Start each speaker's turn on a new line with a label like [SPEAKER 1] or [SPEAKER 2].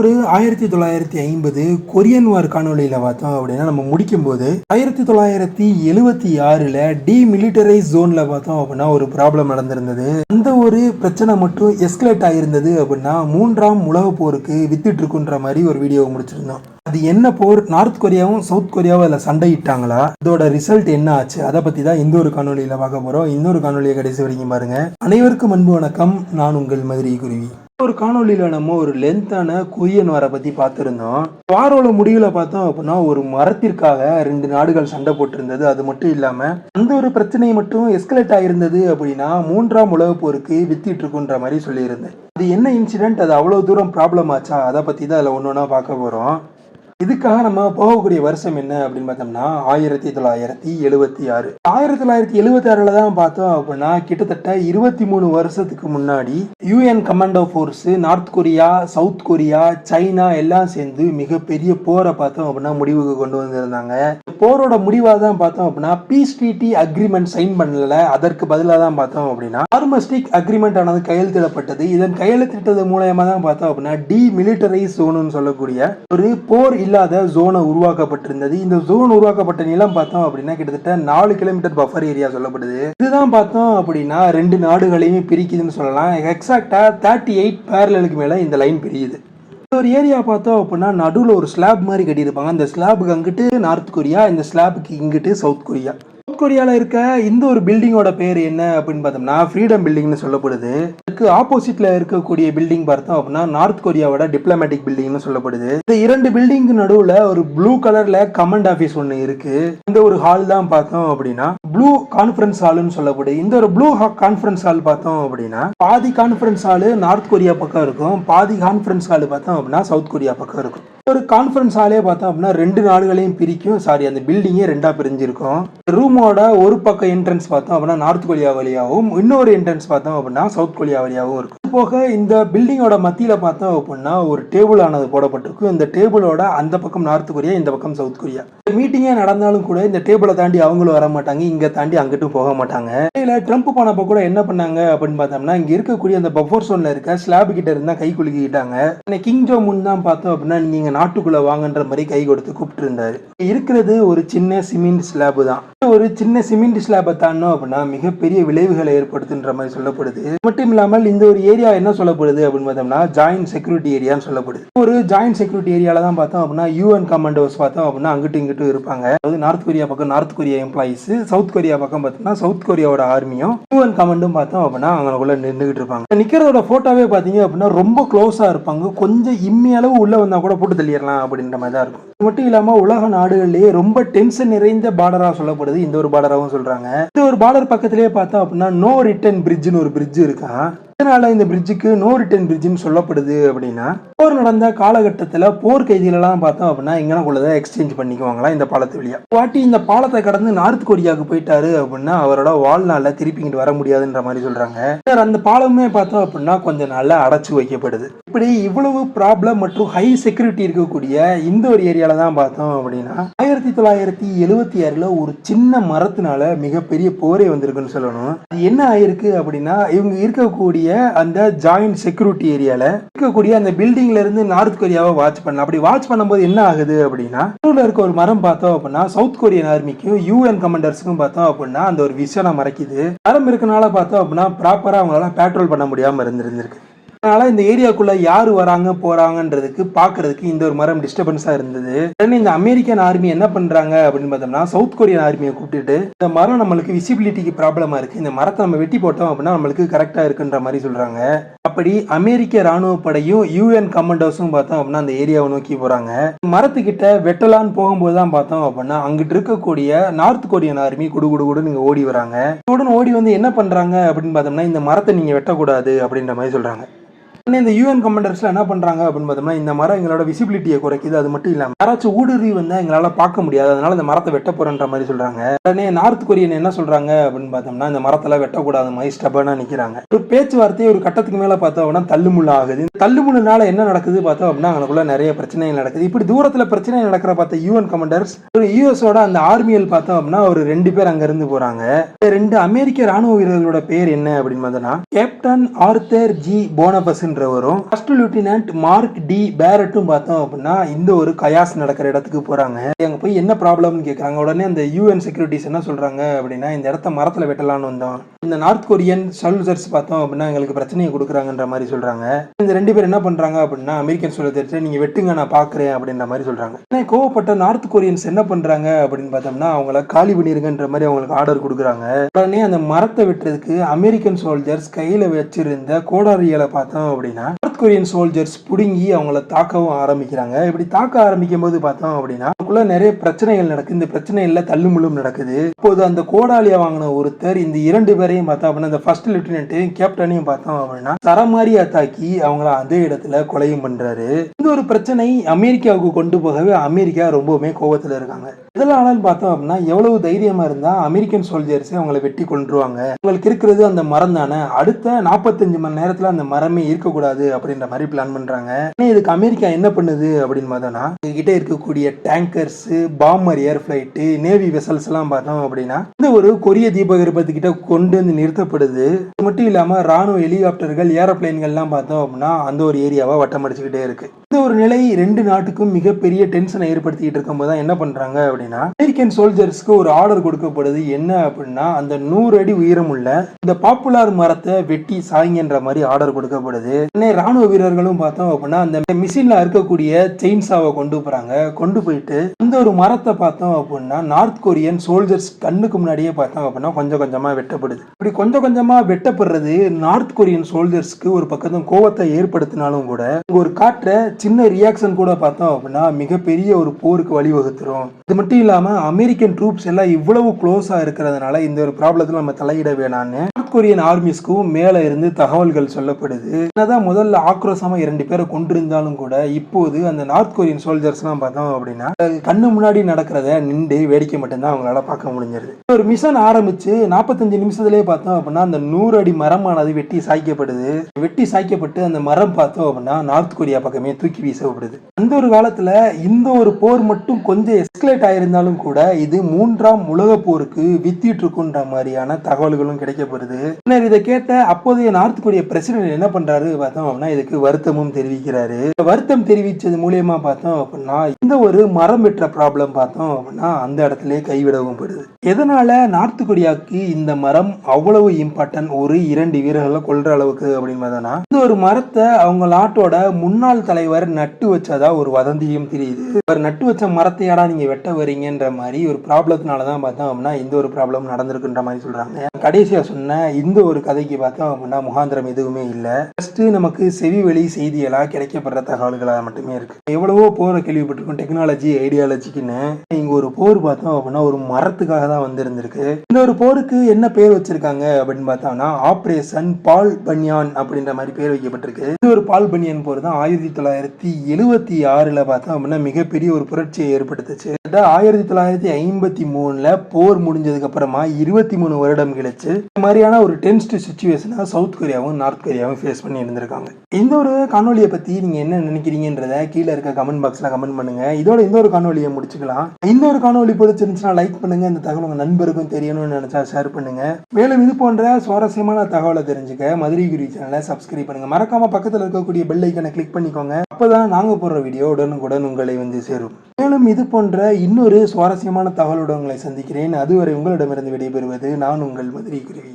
[SPEAKER 1] ஒரு ஆயிரத்தி தொள்ளாயிரத்தி ஐம்பது கொரியன் வார் காணொலியில் பார்த்தோம் அப்படின்னா நம்ம முடிக்கும்போது ஆயிரத்தி தொள்ளாயிரத்தி எழுவத்தி ஆறில் டீமிலிட்டரைஸ் ஜோனில் பார்த்தோம் அப்படின்னா ஒரு ப்ராப்ளம் நடந்திருந்தது. அந்த ஒரு பிரச்சனை மட்டும் எஸ்கலேட் ஆகிருந்தது அப்படின்னா மூன்றாம் உலகப் போருக்கு வித்துட்டு இருக்குன்ற மாதிரி ஒரு வீடியோவை முடிச்சிருந்தோம். அது என்ன போர்? நார்த் கொரியாவும் சவுத் கொரியாவும் அதில் சண்டையிட்டாங்களா? இதோட ரிசல்ட் என்ன ஆச்சு? அதை பற்றி தான் இந்த ஒரு காணொலியில் பார்க்க போகிறோம் இன்னொரு காணொலியை கடைசி வரைக்கும் பாருங்கள் அனைவருக்கும் அன்பு வணக்கம். நான் உங்கள் மதுரை குருவி ஒரு காணொலியில் நம்ம ஒரு லென்த்தான கொரியன் வாரை பற்றி பார்த்துருந்தோம். வாரோட முடிவில் பார்த்தோம் அப்படின்னா ஒரு மரத்திற்காக ரெண்டு நாடுகள் சண்டை போட்டிருந்தது. அது மட்டும் இல்லாமல் அந்த ஒரு பிரச்சனை மட்டும் எஸ்கலேட் ஆகிருந்தது அப்படின்னா மூன்றாம் உலகப் போருக்கு வித்திட்டு இருக்குன்ற மாதிரி சொல்லியிருந்தேன். அது என்ன இன்சிடென்ட் அது அவ்வளோ தூரம் ப்ராப்ளம் ஆச்சா? அதை பற்றி தான் அதில் ஒன்று ஒன்றா பார்க்க போகிறோம் இதுக்காக நம்ம போகக்கூடிய வருஷம் என்ன அப்படின்னு பார்த்தோம்னா ஆயிரத்தி தொள்ளாயிரத்தி எழுபத்தி ஆறு. ஆயிரத்தி தொள்ளாயிரத்தி எழுபத்தி ஆறுல தான் பார்த்தோம் அப்படின்னா கிட்டத்தட்ட இருபத்தி மூணு வருஷத்துக்கு முன்னாடி UN commando force North Korea South Korea China எல்லாம் சேர்ந்து மிகப்பெரிய போரை பார்த்தோம் அப்படின்னா முடிவுக்கு கொண்டு வந்திருந்தாங்க. இந்த போரோட முடிவாக தான் பார்த்தோம் அப்படின்னா பீஸ் ட்ரீட்டி அக்ரிமெண்ட் சைன் பண்ணல. அதற்கு பதிலாக தான் பார்த்தோம் அப்படின்னா ஆர்மஸ்டிக் அக்ரிமெண்ட் ஆனது கையெழுத்திடப்பட்டது இதன் கையெழுத்திட்டது மூலயமா தான் பார்த்தோம் அப்படின்னா டி மிலிட்டரைஸ் சோனுன்னு சொல்லக்கூடிய ஒரு போர் இல்லாத ஜோனை உருவாக்கப்பட்டிருந்தது. இந்த ஜோன் உருவாக்கப்பட்ட நிலம் பார்த்தோம் அப்படின்னா கிட்டத்தட்ட நாலு கிலோமீட்டர் பஃபர் ஏரியா சொல்லப்படுது. இதுதான் பார்த்தோம் அப்படின்னா ரெண்டு நாடுகளையும் பிரிக்குதுன்னு சொல்லலாம். எக்ஸாக்டா தேர்ட்டி எயிட் பேரலுக்கு மேல இந்த லைன் பிரியுது. இந்த ஒரு ஏரியா பார்த்தோம் அப்படின்னா நடுவில் ஒரு ஸ்லாப் மாதிரி கட்டியிருப்பாங்க. அந்த ஸ்லாபுக்கு அங்கிட்டு நார்த் கொரியா இந்த ஸ்லாபுக்கு இங்கிட்டு சவுத் கொரியா. கொரியாவில் இருக்க இந்த ஒரு பில்டிங்கோட பேர் என்ன அப்படின்னு பார்த்தோம்னா ஃப்ரீடம் பில்டிங்னு சொல்லப்படுது. அதுக்கு ஆப்போசிட்ல இருக்கக்கூடிய பில்டிங் பார்த்தோம் அப்படின்னா நார்த் கொரியாவோட டிப்ளமேட்டிக் பில்டிங்னு சொல்லப்படுது. இந்த இரண்டு பில்டிங்க்கு நடுவில் ஒரு ப்ளூ கலர்ல கமெண்ட் ஆஃபீஸ் ஒன்று இருக்கு. இந்த ஒரு ஹால் தான் பார்த்தோம் அப்படின்னா ப்ளூ கான்ஃபரன்ஸ் ஹால்னு சொல்லப்படுது. இந்த ஒரு ப்ளூ கான்ஃபரன்ஸ் ஹால் பார்த்தோம் அப்படின்னா பாதி கான்ஃபரன்ஸ் ஹால் நார்த் கொரியா பக்கம் இருக்கும். பாதி கான்ஃபரன்ஸ் ஹால் பார்த்தோம் அப்படின்னா சவுத் கொரியா பக்கம் இருக்கும். ஒரு கான்ஃபரன்ஸ் ஹாலே பார்த்தோம் அப்படின்னா ரெண்டு நாடுகளையும் பிரிக்கும். சாரி அந்த பில்டிங்கே ரெண்டா பிரிஞ்சிருக்கும். ரூமோட ஒரு பக்கம் என்ட்ரன்ஸ் பார்த்தோம் அப்படின்னா நார்த் கொரியா வழியாகவும் இன்னொரு என்ட்ரன்ஸ் பார்த்தோம் அப்படின்னா சவுத் கொரியா வழியாகவும் இருக்கும். போக இந்த பில்டிங்கோட மத்தியில் பார்த்தோம் அப்படின்னா ஒரு டேபிள் ஆனது போடப்பட்டிருக்கு. இந்த டேபிளோட அந்த பக்கம் நார்த் கொரியா இந்த பக்கம் சவுத் கொரியா. மீட்டிங்கே நடந்தாலும் கூட இந்த டேபிளை தாண்டி அவங்களும் வர மாட்டாங்க. இங்கே தாண்டி அங்கிட்டும் போக மாட்டாங்க. இதில் ட்ரம்ப் போனப்போ கூட என்ன பண்ணாங்க அப்படின்னு பார்த்தோம்னா இங்கே இருக்கக்கூடிய அந்த பஃபர் சோனில் இருக்க ஸ்லாப் கிட்ட இருந்தால் கை குலுக்கிட்டாங்க. கிங் ஜோ முன் தான் பார்த்தோம் அப்படின்னா நீங்க நாட்டுக்குள்ளே வாங்கன்ற மாதிரி கை கொடுத்து கூப்பிட்டு இருந்தாரு இருக்கிறது ஒரு சின்ன சிமெண்ட் ஸ்லாப் தான். ஒரு சின்ன சிமெண்ட் ஸ்லாபை தாண்டோம் அப்படின்னா மிகப்பெரிய விளைவுகளை ஏற்படுத்துன்ற மாதிரி சொல்லப்படுது. மட்டும் இல்லாமல் இந்த ஒரு ஏரியா என்ன சொல்லப்படுது அப்படின்னு பார்த்தோம்னா ஜாயின்ட் செக்யூரிட்டி ஏரியான்னு சொல்லப்படுது. ஒரு ஜாயின்ட் செக்யூரிட்டி ஏரியால தான் பார்த்தோம் அப்படின்னா யூஎன் கமாண்டோஸ் பார்த்தோம் அப்படின்னா அங்கிட்டும் இங்கிட்டும் இருப்பாங்க. அதாவது நார்த் கொரியா பக்கம் North Korea employees South Korea பக்கம் பார்த்தோம்னா சவுத் கொரியாவோட ஆர்மியும் யூஎன் கமாண்டும் பார்த்தோம் அப்படின்னா அவங்களுக்குள்ள நின்றுகிட்டு இருப்பாங்க. நிக்கிறதோட போட்டோவே பார்த்தீங்க அப்படின்னா ரொம்ப க்ளோஸா இருப்பாங்க. கொஞ்சம் இம்மி அளவு உள்ள வந்தா கூட போட்டு தள்ளிடலாம் அப்படின்ற மாதிரி தான் இருக்கும். இது மட்டும் இல்லாம உலக நாடுகளிலேயே ரொம்ப டென்ஷன் நிறைந்த பார்டராக சொல்லப்படுது. இந்த ஒரு பார்டராகவும் சொல்றாங்க. இந்த ஒரு பார்டர் பக்கத்திலேயே பார்த்தோம் அப்படின்னா நோ ரிட்டன் பிரிட்ஜ்னு ஒரு பிரிட்ஜ் இருக்கான் இதனால் இந்த பிரிட்ஜுக்கு நோ ரிட்டர்ன் பிரிட்ஜ்னு சொல்லப்படுது அப்படின்னா போர் நடந்த காலகட்டத்தில் போர் கைதிகளெல்லாம் பார்த்தோம் அப்படின்னா இங்கனக்குள்ளதை எக்ஸ்சேஞ்ச் பண்ணிக்குவாங்களாம் இந்த பாலத்து வழியா. வாட்டி இந்த பாலத்தை கடந்து நார்த் கொரியாவுக்கு போயிட்டாரு அப்படின்னா அவரோட வாழ்நாளில் திருப்பிங்கிட்டு வர முடியாதுன்ற மாதிரி சொல்கிறாங்க சார் அந்த பாலமே பார்த்தோம் அப்படின்னா கொஞ்ச நாளில் அடைச்சி வைக்கப்படுது. இப்படி இவ்வளவு ப்ராப்ளம் மற்றும் ஹை செக்யூரிட்டி இருக்கக்கூடிய இந்த ஒரு ஏரியாவில் தான் பார்த்தோம் அப்படின்னா ஆயிரத்தி தொள்ளாயிரத்தி எழுவத்தி ஆறில் ஒரு சின்ன மரத்தினால மிகப்பெரிய போரே வந்திருக்குன்னு சொல்லணும். அது என்ன ஆயிருக்கு அப்படின்னா இவங்க இருக்கக்கூடிய அந்த ஜாயிண்ட் செக்யூரிட்டி ஏரியால இருக்கக்கூடிய அந்த பில்டிங்ல இருந்து நார்த் கொரியாவை வாட்ச் பண்ணலாம். அப்படி வாட்ச் பண்ணும்போது என்ன ஆகுது அப்படின்னா நடுவுல இருக்க ஒரு மரம் பார்த்தோம் அப்படின்னா சவுத் கொரியன் ஆர்மிக்கும் யூஎன் கமாண்டர்ஸுக்கும் பார்த்தோம் அப்படின்னா அந்த ஒரு விஷயம் மறைக்குது. மரம் இருக்கனால பார்த்தோம் அப்படின்னா ப்ராப்பரா அவங்களால பேட்ரோல் பண்ண முடியாம இருந்திருந்திருக்கு. அதனால இந்த ஏரியாக்குள்ள யாரு வராங்க போறாங்கன்றதுக்கு பாக்குறதுக்கு இந்த ஒரு மரம் டிஸ்டர்பன்ஸா இருந்தது. உடனே இந்த அமெரிக்கன் ஆர்மி என்ன பண்றாங்க அப்படின்னு பார்த்தோம்னா சவுத் கொரியன் ஆர்மியை கூப்பிட்டுட்டு இந்த மரம் நம்மளுக்கு விசிபிலிட்டிக்கு ப்ராப்ளமா இருக்கு. இந்த மரத்தை நம்ம வெட்டி போட்டோம் அப்படின்னா நம்மளுக்கு கரெக்டா இருக்குன்ற மாதிரி சொல்றாங்க. அப்படி அமெரிக்க ராணுவ படையும் யூஎன் கமாண்டோஸும் பார்த்தோம் அப்படின்னா அந்த ஏரியாவை நோக்கி போறாங்க. மரத்துக்கிட்ட வெட்டலான்னு போகும்போது தான் பார்த்தோம் அப்படின்னா அங்கிட்டு இருக்கக்கூடிய நார்த் கொரியன் ஆர்மி குடு குடு குடுன்னு நீங்கள் ஓடி வராங்க. உடனே ஓடி வந்து என்ன பண்றாங்க அப்படின்னு பார்த்தோம்னா இந்த மரத்தை நீங்க வெட்டக்கூடாது அப்படின்ற மாதிரி சொல்றாங்க. உடனே இந்த யூஎன் கமெண்டர்ஸ்ல என்ன பண்றாங்க அப்படின்னு பார்த்தோம்னா இந்த மரம் எங்களோட விசிபிலிட்டியை குறைக்குது. அது மட்டும் இல்லாம யாராச்சும் ஊடுருவி வந்தால் எங்களால பார்க்க முடியாது. அதனால இந்த மரத்தை வெட்ட போறன்ற மாதிரி சொல்றாங்க. உடனே நார்த் கொரியன் என்ன சொல்றாங்க அப்படின்னு பார்த்தோம்னா இந்த மரத்தெல்லாம் வெட்டக்கூடாது மாதிரி ஸ்டபனா நிக்கிறாங்க. ஒரு பேச்சுவார்த்தையை ஒரு கட்டத்துக்கு மேல பார்த்தோம் அப்படின்னா தள்ளுமுள்ள ஆகுது. தள்ளுமுள்ளனால தள்ளுமுள்ளுனால என்ன நடக்குது பார்த்தோம் அப்படின்னா அவங்களுக்குள்ள நிறைய பிரச்சனைகள் நடக்குது. இப்படி தூரத்துல பிரச்சனை நடக்கிற பார்த்த யூஎன் கமாண்டர்ஸ் ஒரு யூஎஸோட அந்த ஆர்மியல் பார்த்தோம் அப்படின்னா ஒரு ரெண்டு பேர் அங்க இருந்து போறாங்க. ரெண்டு அமெரிக்க ராணுவ வீரர்களோட பேர் என்ன அப்படின்னு பார்த்தோம்னா கேப்டன் ஆர்த்தர் ஜி போனபஸ்ன்ற அப்படின்றவரும் ஃபர்ஸ்ட் லிeutenant மார்க் டி பேரட்டும் பார்த்தோம் அப்படின்னா இந்த ஒரு கயாஸ் நடக்கிற இடத்துக்கு போறாங்க. அங்க போய் என்ன ப்ராப்ளம்னு கேட்கறாங்க உடனே அந்த யூஎன் செக்யூரிட்டிஸ் என்ன சொல்றாங்க அப்படின்னா இந்த இடத்த மரத்துல வெட்டலான்னு வந்தோம் இந்த நார்த் கொரியன் சோல்ஜர்ஸ் பார்த்தோம் அப்படின்னா எங்களுக்கு பிரச்சனையை கொடுக்குறாங்கன்ற மாதிரி சொல்றாங்க. இந்த ரெண்டு பேர் என்ன பண்றாங்க அப்படின்னா அமெரிக்கன் சோல்ஜர்ஸ் நீங்க வெட்டுங்க நான் பாக்குறேன் அப்படின்ற மாதிரி சொல்றாங்க. கோவப்பட்ட நார்த் கொரியன்ஸ் என்ன பண்றாங்க அப்படின்னு பார்த்தோம்னா அவங்கள காலி பண்ணிருங்கன்ற மாதிரி அவங்களுக்கு ஆர்டர் கொடுக்குறாங்க. உடனே அந்த மரத்தை வெட்டுறதுக்கு அமெரிக்கன் சோல்ஜர்ஸ் கையில வச்சிருந்த கோடாரியலை பார்த்தோம் அப்படின்னா நார்த் கொரியன் சோல்ஜர்ஸ் புடுங்கி அவங்கள தாக்கவும் ஆரம்பிக்கிறாங்க. இப்படி தாக்க ஆரம்பிக்கும் போது பார்த்தோம் அப்படின்னா அதுக்குள்ள நிறைய பிரச்சனைகள் நடக்குது. இந்த பிரச்சனைகள்ல தள்ளுமுள்ளும் நடக்குது. அப்போது அந்த கோடாலியை வாங்கின ஒருத்தர் இந்த இரண்டு பேரையும் பார்த்தோம் அப்படின்னா இந்த ஃபர்ஸ்ட் லெப்டினன்ட்டையும் கேப்டனையும் பார்த்தோம் அப்படின்னா சரமாரியா தாக்கி அவங்கள அதே இடத்துல கொலையும் பண்றாரு. இந்த ஒரு பிரச்சனை அமெரிக்காவுக்கு கொண்டு போகவே அமெரிக்கா ரொம்பவுமே கோபத்துல இருக்காங்க. இதனாலன்னு பார்த்தோம் அப்படின்னா எவ்வளவு தைரியமா இருந்தா அமெரிக்கன் சோல்ஜர்ஸே அவங்களை வெட்டி கொண்டுருவாங்க அவங்களுக்கு இருக்கிறது அந்த மரம் தானே அடுத்த நாற்பத்தஞ்சு மணி நேரத்துல அந்த மரமே இருக்க இருக்கக்கூடாது அப்படின்ற மாதிரி பிளான் பண்றாங்க. ஆனால் இதுக்கு அமெரிக்கா என்ன பண்ணுது அப்படின்னு பார்த்தோம்னா கிட்ட இருக்கக்கூடிய tankers bomber air flight navy vessels எல்லாம் பார்த்தோம் அப்படின்னா இந்த ஒரு கொரிய தீபகற்பத்து கிட்ட கொண்டு வந்து நிறுத்தப்படுது. அது மட்டும் இல்லாம ராணுவ ஹெலிகாப்டர்கள் ஏரோப்ளைன்கள்லாம் பார்த்தோம் அப்படின்னா அந்த ஒரு ஏரியாவை வட்டம் அடிச்சுக்கிட்டே இருக்கு. இந்த ஒரு நிலை ரெண்டு நாட்டுக்கும் மிகப்பெரிய டென்ஷனை ஏற்படுத்திட்டு இருக்கும்போது தான் என்ன பண்றாங்க அப்படின்னா அமெரிக்கன் சோல்ஜர்ஸ்க்கு ஒரு ஆர்டர் கொடுக்கப்படுது. என்ன அப்படின்னா அந்த நூறு அடி உயரமுள்ள இந்த பாப்புலார் மரத்தை வெட்டி சாய்ங்கன்ற மாதிரி ஆர்டர் கொடுக்கப்படுது. உடனே ராணுவ வீரர்களும் பார்த்தோம் அப்படின்னா அந்த மிஷின்ல இருக்கக்கூடிய செயின்ஸாவை கொண்டு போறாங்க. கொண்டு போயிட்டு அந்த ஒரு மரத்தை பார்த்தோம் அப்படின்னா நார்த் கொரியன் சோல்ஜர்ஸ் கண்ணுக்கு முன்னாடியே பார்த்தோம் அப்படின்னா கொஞ்சம் கொஞ்சமா வெட்டப்படுது. இப்படி கொஞ்சம் கொஞ்சமா வெட்டப்படுறது நார்த் கொரியன் சோல்ஜர்ஸ்க்கு ஒரு பக்கத்தும் கோவத்தை ஏற்படுத்தினாலும் கூட ஒரு காற்றை சின்ன ரியாக்ஷன் கூட பார்த்தோம் அப்படின்னா மிகப்பெரிய ஒரு போருக்கு வழிவகுத்துரும். இது மட்டும் இல்லாமல் அமெரிக்கன் ட்ரூப்ஸ் எல்லாம் இவ்வளவு க்ளோஸாக இருக்கிறதுனால இந்த ஒரு ப்ராப்ளத்தில் நம்ம தலையிட வேணான்னு நார்த் கொரியன் ஆர்மிஸ்க்கும் மேலே இருந்து தகவல்கள் சொல்லப்படுது. என்னதான் முதல்ல ஆக்ரோஷமாக இரண்டு பேரை கொண்டிருந்தாலும் கூட இப்போது அந்த நார்த் கொரியன் சோல்ஜர்ஸ்லாம் பார்த்தோம் அப்படின்னா கண்ணு முன்னாடி நடக்கிறத நின்று வேடிக்கை மட்டும்தான் அவங்களால பார்க்க முடிஞ்சிருது. ஒரு மிஷன் ஆரம்பிச்சு நாற்பத்தஞ்சு நிமிஷத்துலேயே பார்த்தோம் அப்படின்னா அந்த நூறு அடி மரமானது வெட்டி சாய்க்கப்படுது. வெட்டி சாய்க்கப்பட்டு அந்த மரம் பார்த்தோம் அப்படின்னா நார்த் கொரியா பக்கமே தூக்கி வீசப்படுது. அந்த ஒரு காலத்தில் இந்த ஒரு போர் மட்டும் கொஞ்சம் எஸ்கலேட் ஆயிருந்தாலும் கூட இது மூன்றாம் உலக போருக்கு வித்திட்டு இருக்குன்ற மாதிரியான தகவல்களும் கிடைக்கப்படுது பின்னர் இதை கேட்ட அப்போதைய நார்த் கொரிய பிரசிடென்ட் என்ன பண்றாரு பார்த்தோம் அப்படின்னா இதுக்கு வருத்தமும் தெரிவிக்கிறாரு. வருத்தம் தெரிவித்தது மூலியமா பார்த்தோம் அப்படின்னா இந்த ஒரு மரம் வெட்டுற ப்ராப்ளம் பார்த்தோம் அப்படின்னா அந்த இடத்துல கைவிடவும் படுது. எதனால நார்த் கொரியாவுக்கு இந்த மரம் அவ்வளவு இம்பார்ட்டன்ட் ஒரு இரண்டு வீரர்களை கொள்ற அளவுக்கு அப்படின்னு பார்த்தோம்னா இந்த ஒரு மரத்தை அவங்க நாட்டோட முன்னாள் தலைவர் நட்டு வச்சதா ஒரு வதந்தியும் தெரியுது. அவர் நட்டு வச்ச மரத்தையாடா நீங்க வெட்ட வரீங்கன்ற மாதிரி ஒரு ப்ராப்ளத்தினால தான் பார்த்தோம் அப்படின்னா இந்த ஒரு ப்ராப்ளம் நடந்திருக்குன்ற மாதிரி சொல்றாங்க. கடைசியா சொன்ன இந்த ஒரு கதைக்கு பார்த்தோம் அப்படின்னா முகாந்திரம் எதுவுமே இல்லை. ஃபஸ்ட்டு நமக்கு செவி வெளி செய்திகளா கிடைக்கப்படுற தகவல்களாக மட்டுமே இருக்கு. எவ்வளவோ போரை கேள்விப்பட்டிருக்கோம் டெக்னாலஜி ஐடியாலஜிக்குன்னு இங்க ஒரு போர் பார்த்தோம் அப்படின்னா ஒரு மரத்துக்காக தான் வந்திருந்திருக்கு. இந்த ஒரு போருக்கு என்ன பேர் வச்சிருக்காங்க அப்படின்னு பார்த்தோம்னா ஆபரேஷன் பால் பன்யான் அப்படின்ற மாதிரி பேர் வைக்கப்பட்டிருக்கு. இந்த ஒரு பால் பன்யான் போர் தான் ஆயிரத்தி தொள்ளாயிரத்தி எழுவத்தி ஆறில் பார்த்தோம் அப்படின்னா மிகப்பெரிய ஒரு புரட்சியை ஏற்படுத்துச்சு. ஆயிரத்தி தொள்ளாயிரத்தி ஐம்பத்தி மூணில் போர் முடிஞ்சதுக்கு அப்புறமா இருபத்தி மூணு வருடம் கிழிச்சு இந்த மாதிரியான ஒரு டென்ஸ்ட் சுச்சுவேஷனாக சவுத் கொரியாவும் நார்த் கொரியாவும் ஃபேஸ் பண்ணி இருந்திருக்காங்க. இந்த ஒரு காணொலியை பத்தி நீங்க என்ன நினைக்கிறீங்கன்றத கீழே இருக்க கமெண்ட் பாக்ஸ்ல கமெண்ட் பண்ணுங்க. இதோட இந்த ஒரு காணொலியை முடிச்சுக்கலாம். இந்த ஒரு காணொலி பிடிச்சிருந்துச்சுன்னா லைக் பண்ணுங்க. இந்த தகவல் உங்கள் நண்பருக்கும் தெரியணும்னு நினைச்சா ஷேர் பண்ணுங்க. மேலும் இது போன்ற சுவாரஸ்யமான தகவலை தெரிஞ்சுக்க மதுரை குரு சேனலை சப்ஸ்கிரைப் பண்ணுங்க. மறக்காம பக்கத்தில் இருக்கக்கூடிய பெல் ஐக்கனை கிளிக் பண்ணிக்கோங்க. அப்பதான் நாங்க போடுற வீடியோ உடனுக்குடன் உங்களை வந்து சேரும். மேலும் இது போன்ற இன்னொரு சுவாரஸ்யமான தகவலுடன் உங்களை சந்திக்கிறேன். அதுவரை உங்களிடமிருந்து விடைபெறுவது நான் உங்கள் மதுரை குருவி